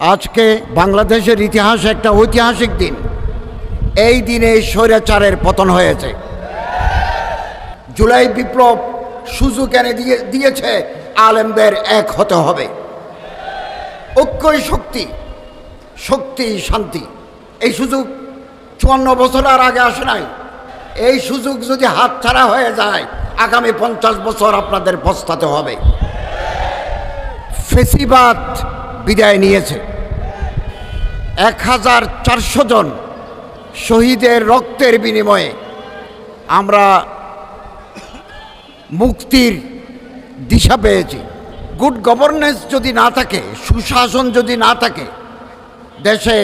আজকে বাংলাদেশের ইতিহাসে একটা ঐতিহাসিক দিন। এই দিনে স্বৈরাচারের পতন হয়েছে। জুলাই বিপ্লব সুযোগ এনে দিয়ে দিয়েছে, আলেমদের এক হতে হবে। ঐক্যই শক্তি শক্তি শান্তি। এই সুযোগ চুয়ান্ন বছর আর আগে আসে নাই। এই সুযোগ যদি হাতছাড়া হয়ে যায়, আগামী পঞ্চাশ বছর আপনাদের পস্তাতে হবে। ফেসিবাদ বিদায় নিয়েছে। এক হাজার চারশো জন শহীদের রক্তের বিনিময়ে আমরা মুক্তির দিশা পেয়েছি। গুড গভর্নেন্স যদি না থাকে, সুশাসন যদি না থাকে, দেশে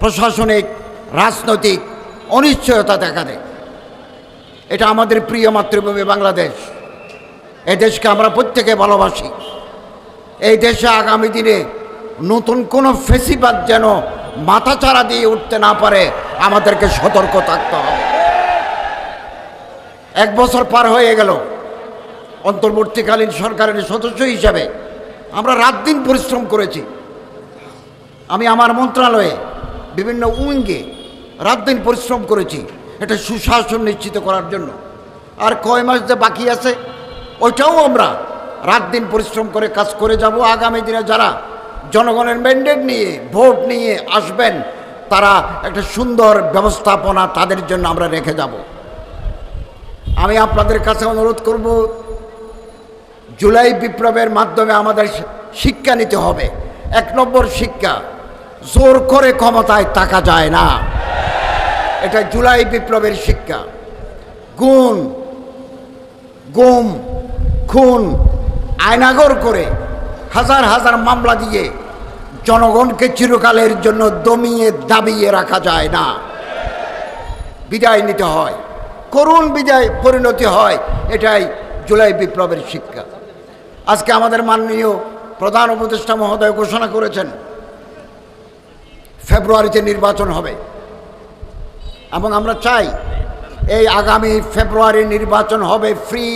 প্রশাসনিক, রাজনৈতিক অনিশ্চয়তা দেখা দেয়। এটা আমাদের প্রিয় মাতৃভূমি বাংলাদেশ। এই দেশকে আমরা প্রত্যেকে ভালোবাসি। এই দেশে আগামী দিনে নতুন কোনো ফেসিবাদ যেন মাথাচাড়া দিয়ে উঠতে না পারে, আমাদেরকে সতর্ক থাকতে হবে। এক বছর পার হয়ে গেল, অন্তর্বর্তীকালীন সরকারের সদস্য হিসাবে আমরা রাত দিন পরিশ্রম করেছি। আমি আমার মন্ত্রণালয়ে বিভিন্ন উইঙ্গে রাত দিন পরিশ্রম করেছি, এটা সুশাসন নিশ্চিত করার জন্য। আর কয় মাস যে বাকি আছে, ওইটাও আমরা রাত দিন পরিশ্রম করে কাজ করে যাব। আগামী দিনে যারা জনগণের ম্যান্ডেট নিয়ে ভোট নিয়ে আসবেন, তারা একটা সুন্দর ব্যবস্থাপনা তাদের জন্য আমরা রেখে যাব। আমি আপনাদের কাছে অনুরোধ করব, জুলাই বিপ্লবের মাধ্যমে আমাদের শিক্ষা নিতে হবে। এক নম্বর শিক্ষা, জোর করে ক্ষমতায় থাকা যায় না। এটা জুলাই বিপ্লবের শিক্ষা। গুণ, গুম, খুন আয়নাগর করে হাজার হাজার মামলা দিয়ে জনগণকে চিরকালের জন্য দমিয়ে দাবিয়ে রাখা যায় না। বিদায় নিতে হয়, করুণ বিদায় পরিণতি হয়, এটাই জুলাই বিপ্লবের শিক্ষা। আজকে আমাদের মাননীয় প্রধান উপদেষ্টা মহোদয় ঘোষণা করেছেন, ফেব্রুয়ারিতে নির্বাচন হবে। এবং আমরা চাই এই আগামী ফেব্রুয়ারি নির্বাচন হবে free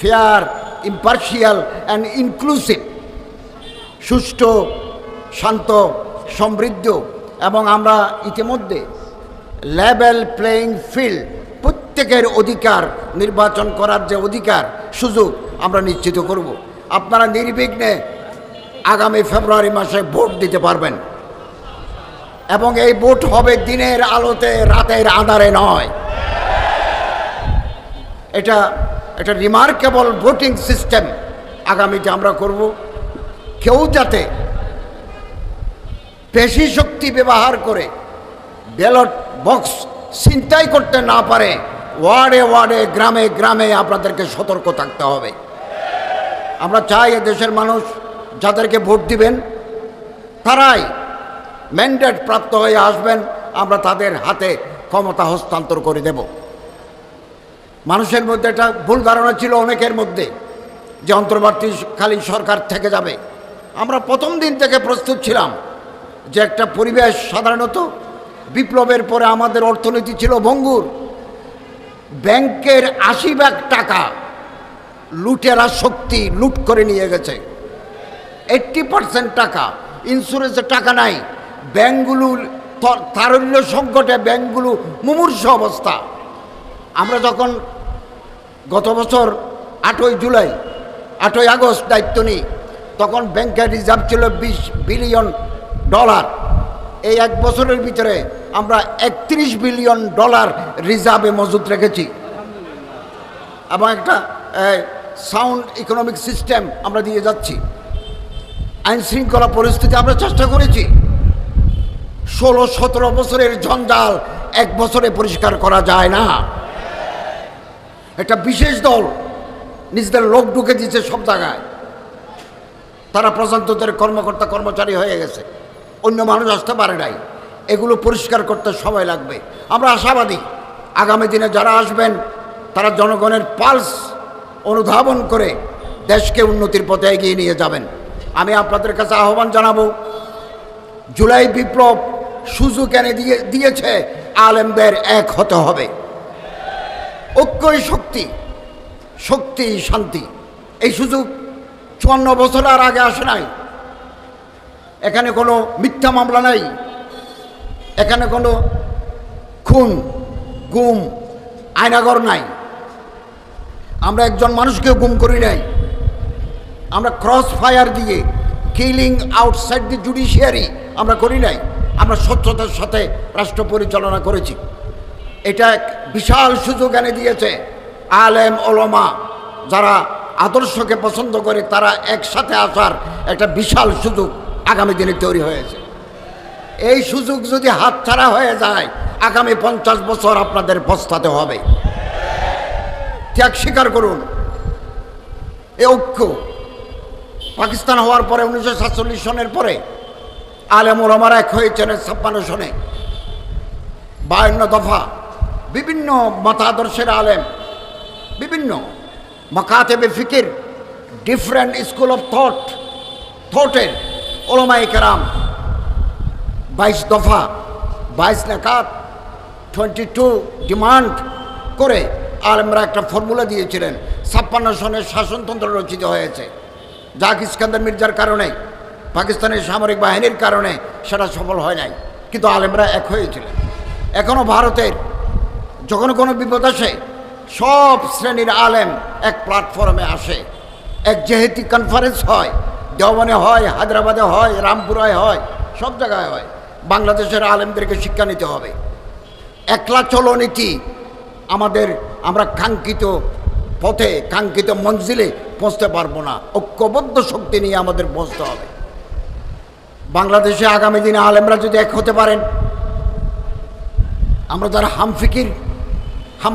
fair impartial and inclusive সুষ্ঠু, শান্ত, সমৃদ্ধ এবং আমরা ইতিমধ্যে লেভেল প্লেয়িং ফিল্ড প্রত্যেকের অধিকার নির্বাচন করার যে অধিকার, সুযোগ আমরা নিশ্চিত করব। আপনারা নির্বিঘ্নে আগামী ফেব্রুয়ারি মাসে ভোট দিতে পারবেন। এবং এই ভোট হবে দিনের আলোতে, রাতের আধারে নয়। এটা এটা রিমার্কেবল ভোটিং সিস্টেম আগামীতে আমরা করব। কেউ যাতে পেশি শক্তি ব্যবহার করে ব্যালট বক্স ছিনতাই করতে না পারে, ওয়ার্ডে ওয়ার্ডে, গ্রামে গ্রামে আপনাদেরকে সতর্ক থাকতে হবে। আমরা চাই দেশের মানুষ যাদেরকে ভোট দিবেন, তারাই ম্যান্ডেট প্রাপ্ত হয়ে আসবেন, আমরা তাদের হাতে ক্ষমতা হস্তান্তর করে দেব। মানুষের মধ্যে একটা ভুল ধারণা ছিল অনেকের মধ্যে, যে অন্তর্বর্তীকালীন সরকার থেকে যাবে। আমরা প্রথম দিন থেকে প্রস্তুত ছিলাম যে একটা পরিবেশ সাধারণত বিপ্লবের পরে আমাদের অর্থনীতি ছিল ভঙ্গুর। ব্যাংকের আশি ভাগ টাকা লুটেরা শক্তি লুট করে নিয়ে গেছে। এইট্টি পার্সেন্ট টাকা ইন্স্যুরেন্সের টাকা নাই। ব্যাংকগুলো তারল্য সংকটে ব্যাংকগুলো মুমূর্ষ অবস্থা। আমরা যখন গত বছর আটই জুলাই, আটই আগস্ট দায়িত্ব নিই তখন ব্যাংকের রিজার্ভ ছিল বিশ বিলিয়ন ডলার। এই এক বছরের ভিতরে আমরা একত্রিশ বিলিয়ন ডলার রিজার্ভে মজুদ রেখেছি। এবং একটা সাউন্ড ইকোনমিক সিস্টেম আমরা দিয়ে যাচ্ছি। আইন শৃঙ্খলা পরিস্থিতি আমরা চেষ্টা করেছি। ষোলো, সতেরো বছরের জঞ্জাল এক বছরে পরিষ্কার করা যায় না। একটা বিশেষ দল নিজেদের লোক ঢুকে দিয়েছে সব জায়গায়। তারা প্রজাতন্ত্রের কর্মকর্তা, কর্মচারী হয়ে গেছে। অন্য মানুষ আসতে পারে নাই। এগুলো পরিষ্কার করতে সময় লাগবে। আমরা আশাবাদী। আগামী দিনে যারা আসবেন, তারা জনগণের পালস অনুধাবন করে দেশকে উন্নতির পথে এগিয়ে নিয়ে যাবেন। আমি আপনাদের কাছে আহ্বান জানাব, জুলাই বিপ্লব সুযোগ এনে দিয়ে, দিয়েছে, আলেমদের এক হতে হবে। ঐক্যই শক্তি শক্তি শান্তি। এই সুযোগ চুয়ান্ন বছর আর আগে আসে নাই। এখানে কোনো মিথ্যা মামলা নাই। এখানে কোনো খুন, গুম আয়নাগর নাই। আমরা একজন মানুষকে গুম করি নাই। আমরা ক্রস ফায়ার দিয়ে কিলিং আউটসাইড দি জুডিশিয়ারি আমরা করি নাই। আমরা স্বচ্ছতার সাথে রাষ্ট্র পরিচালনা করেছি। এটা এক বিশাল সুযোগ এনে দিয়েছে আলেম ওলমা যারা আদর্শকে পছন্দ করে তারা একসাথে আসার একটা বিশাল সুযোগ আগামী দিনে তৈরি হয়েছে। এই সুযোগ যদি হাতছাড়া হয়ে যায়, আগামী পঞ্চাশ বছর আপনাদের পস্তাতে হবে। ত্যাগ স্বীকার করুন। এ ঐক্য পাকিস্তান হওয়ার পরে উনিশশো সাতচল্লিশ সনের পরে আলেম আমার এক হয়েছেন ছাপ্পান্ন সনে। বায়ান্ন দফা বিভিন্ন মতাদর্শের আলেম, বিভিন্ন মকাতেবে ফিকির ডিফারেন্ট স্কুল অফ থট থটের ওলমাই কেরাম, বাইশ দফা, বাইশ নাকাত টোয়েন্টি টু ডিমান্ড করে আলেমরা একটা ফর্মুলা দিয়েছিলেন। ছাপ্পান্ন সনের শাসনতন্ত্র রচিত হয়েছে। জাক ইস্কান্দার মির্জার কারণে পাকিস্তানের সামরিক বাহিনীর কারণে সেটা সফল হয় নাই। কিন্তু আলেমরা এক হয়েছিলেন। এখনও ভারতের যখন কোনো বিপদ আসে সব শ্রেণির আলেম এক প্ল্যাটফর্মে আসে। এক যেহেতু কনফারেন্স হয় দেওয়ানে হয়, হায়দ্রাবাদে হয়, রামপুরায় হয়, সব জায়গায় হয়। বাংলাদেশের আলেমদেরকে শিক্ষা নিতে হবে। একলা চলো নীতি আমাদের আমরা কাঙ্ক্ষিত পথে, কাঙ্ক্ষিত মঞ্জিলে পৌঁছতে পারব না। ঐক্যবদ্ধ শক্তি নিয়ে আমাদের পৌঁছতে হবে। বাংলাদেশে আগামী দিনে আলেমরা যদি এক হতে পারেন, আমরা যারা হামফিকির হাম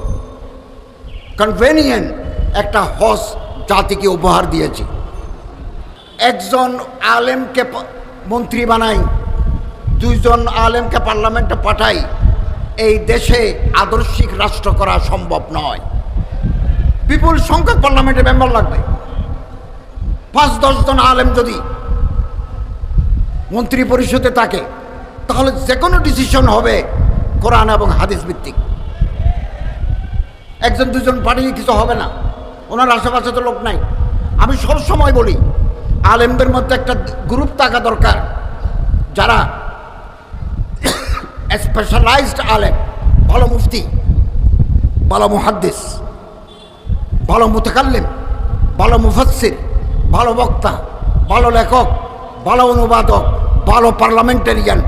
কনভেনিয়েন্ট একটা হজ জাতিকে উপহার দিয়েছি। একজন আলেমকে মন্ত্রী বানাই, দুইজন আলেমকে পার্লামেন্টে পাঠাই, এই দেশে আদর্শিক রাষ্ট্র করা সম্ভব নয়। বিপুল সংখ্যক পার্লামেন্টে মেম্বার লাগবে। পাঁচ দশজন আলেম যদি মন্ত্রী পরিষদে থাকে, তাহলে যে কোনো ডিসিশন হবে কোরআন এবং হাদিস ভিত্তিক। একজন দুজন পাঠিয়ে কিছু হবে না। ওনার আশেপাশে তো লোক নাই। আমি সব সময় বলি, আলেমদের মধ্যে একটা গ্রুপ থাকা দরকার। যারা স্পেশালাইজড আলেম, ভালো মুফতি, ভালো মুহাদ্দিস, ভালো মুতাকাল্লিম, ভালো মুফাসসির, ভালো বক্তা, ভালো লেখক, ভালো অনুবাদক, ভালো পার্লামেন্টারিয়ান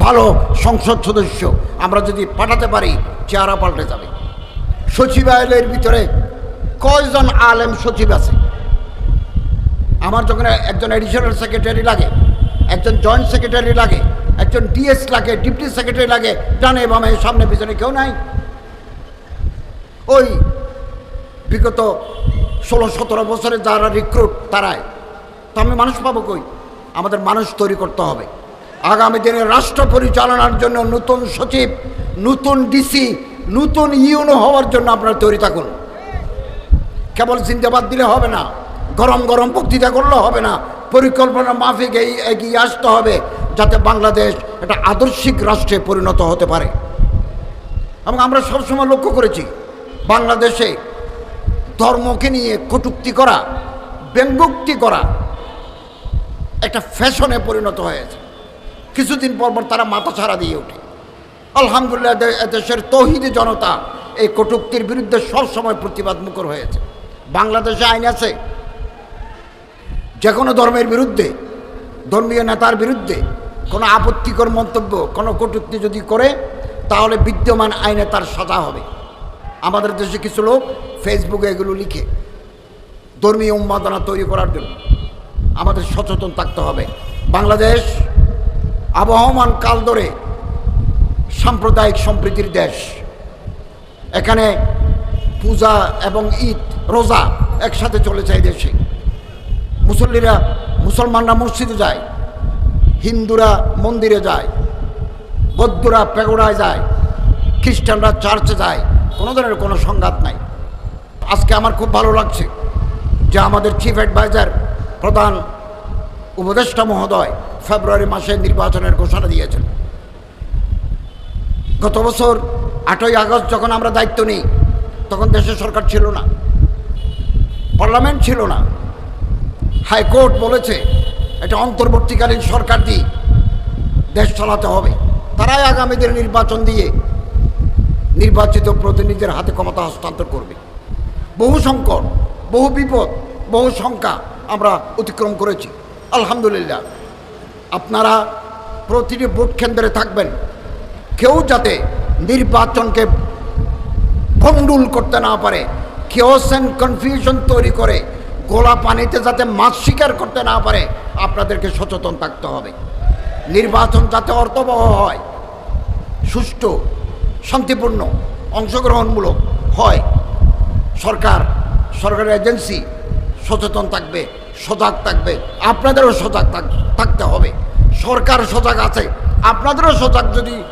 ভালো সংসদ সদস্য। আমরা যদি পাঠাতে পারি, চেহারা পাল্টে যাবে। সচিবালয়ের ভিতরে কয়জন আলেম সচিব আছে? আমার যখন একজন এডিশনাল সেক্রেটারি লাগে, একজন জয়েন্ট সেক্রেটারি লাগে, একজন ডিএস লাগে ডিপটি সেক্রেটারি লাগে, ডানে বামে, সামনে পিছনে কেউ নাই। ওই বিগত ষোলো সতেরো বছরে যারা রিক্রুট তারাই। তো আমি মানুষ পাবো কই? আমাদের মানুষ তৈরি করতে হবে। আগামী দিনে রাষ্ট্র পরিচালনার জন্য নতুন সচিব, নতুন ডিসি নতুন ইউনো হওয়ার জন্য আপনারা তৈরি থাকুন। কেবল জিন্দাবাদ দিলে হবে না, গরম গরম বক্তৃতা করলে হবে না, পরিকল্পনা মাফিক এই এগিয়ে আসতে হবে যাতে বাংলাদেশ একটা আদর্শিক রাষ্ট্রে পরিণত হতে পারে। এবং আমরা সবসময় লক্ষ্য করেছি, বাংলাদেশে ধর্মকে নিয়ে কটুক্তি করা, ব্যঙ্গোক্তি করা একটা ফ্যাশনে পরিণত হয়েছে। কিছুদিন পর পর তারা মাথা ছাড়া দিয়ে ওঠে। আলহামদুলিল্লাহ দেশের তৌহিদি জনতা এই কটুক্তির বিরুদ্ধে সবসময় প্রতিবাদ মুখর হয়েছে। বাংলাদেশে আইন আছে। যে কোনো ধর্মের বিরুদ্ধে, ধর্মীয় নেতার বিরুদ্ধে কোনো আপত্তিকর মন্তব্য, কোনো কটূক্তি যদি করে, তাহলে বিদ্যমান আইনে তার সাজা হবে। আমাদের দেশে কিছু লোক ফেসবুকে এগুলো লিখে ধর্মীয় উন্মাদনা তৈরি করার জন্য আমাদের সচেতন থাকতে হবে। বাংলাদেশ আবহমান কাল ধরে সাম্প্রদায়িক সম্প্রীতির দেশ। এখানে পূজা এবং ঈদ, রোজা একসাথে চলে যায় দেশে। মুসল্লিরা, মুসলমানরা মসজিদে যায়, হিন্দুরা মন্দিরে যায়, বৌদ্ধরা পেগোড়ায় যায়, খ্রিস্টানরা চার্চে যায়, কোনো ধরনের কোনো সংঘাত নাই। আজকে আমার খুব ভালো লাগছে যে আমাদের চিফ অ্যাডভাইজার প্রধান উপদেষ্টা মহোদয় ফেব্রুয়ারি মাসে নির্বাচনের ঘোষণা দিয়েছেন। গত বছর আটই আগস্ট যখন আমরা দায়িত্ব নিই, তখন দেশের সরকার ছিল না। পার্লামেন্ট ছিল না। হাইকোর্ট বলেছে, এটা অন্তর্বর্তীকালীন সরকার দিয়ে দেশ চালাতে হবে। তারাই আগামীদের নির্বাচন দিয়ে নির্বাচিত প্রতিনিধিদের হাতে ক্ষমতা হস্তান্তর করবে। বহু সংকট, বহু বিপদ, বহু সংখ্যা আমরা অতিক্রম করেছি। আলহামদুলিল্লাহ। আপনারা প্রতিটি ভোট কেন্দ্রে থাকবেন। যাতে নির্বাচনকে ভণ্ডুল করতে না পারে কেওস অ্যান্ড কনফিউশন তৈরি করে, গোলা পানিতে যাতে মাছ শিকার করতে না পারে, আপনাদেরকে সচেতন থাকতে হবে। নির্বাচন যাতে অর্থবহ হয়, সুষ্ঠু, শান্তিপূর্ণ, অংশগ্রহণমূলক হয়, সরকার, সরকারের এজেন্সি সচেতন থাকবে, সজাগ থাকবে, আপনাদেরও সজাগ থাক- থাকতে হবে। সরকার সজাগ আছে, আপনাদেরও সজাগ যদি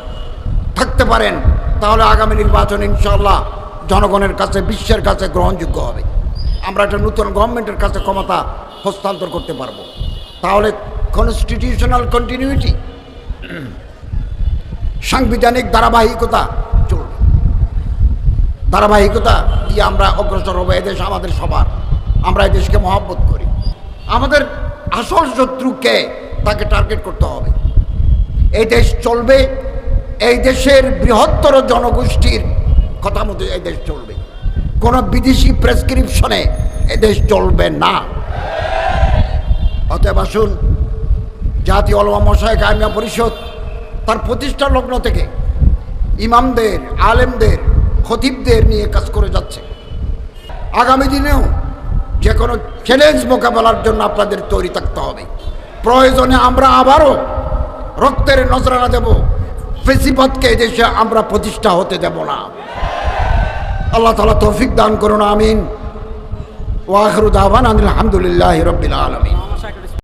থাকতে পারেন, তাহলে আগামী নির্বাচন ইনশাল্লাহ জনগণের কাছে, বিশ্বের কাছে গ্রহণযোগ্য হবে। আমরা একটা নতুন গভর্নমেন্টের কাছে ক্ষমতা হস্তান্তর করতে পারব। তাহলে কনস্টিটিউশনাল কন্টিনিউটি সাংবিধানিক ধারাবাহিকতা চলবে। ধারাবাহিকতা দিয়ে আমরা অগ্রসর হব এদেশ, আমাদের সবার। আমরা এই দেশকে মহব্বত করি। আমাদের আসল শত্রুকে তাকে টার্গেট করতে হবে। এই দেশ চলবে এই দেশের বৃহত্তর জনগোষ্ঠীর কথা মতো এই দেশ চলবে। কোনো বিদেশি প্রেসক্রিপশনে এ দেশ চলবে না। অতএব আসুন, জাতীয় অলমা মশাই কায়মিয়া পরিষদ, তার প্রতিষ্ঠা লগ্ন থেকে ইমামদের, আলেমদের, খতিবদের নিয়ে কাজ করে যাচ্ছে। আগামী দিনেও যে কোনো চ্যালেঞ্জ মোকাবেলার জন্য আপনাদের তৈরি থাকতে হবে। প্রয়োজনে আমরা আবারও রক্তের নজরানা দেব। ফেসিবাদকে এদেশে আমরা প্রতিষ্ঠা হতে দেব না। আল্লাহ তালা তৌফিক দান করুন, আমিন। ওয়াখরুদ আহবান আলহামদুলিল্লাহ রবিল আলমিন।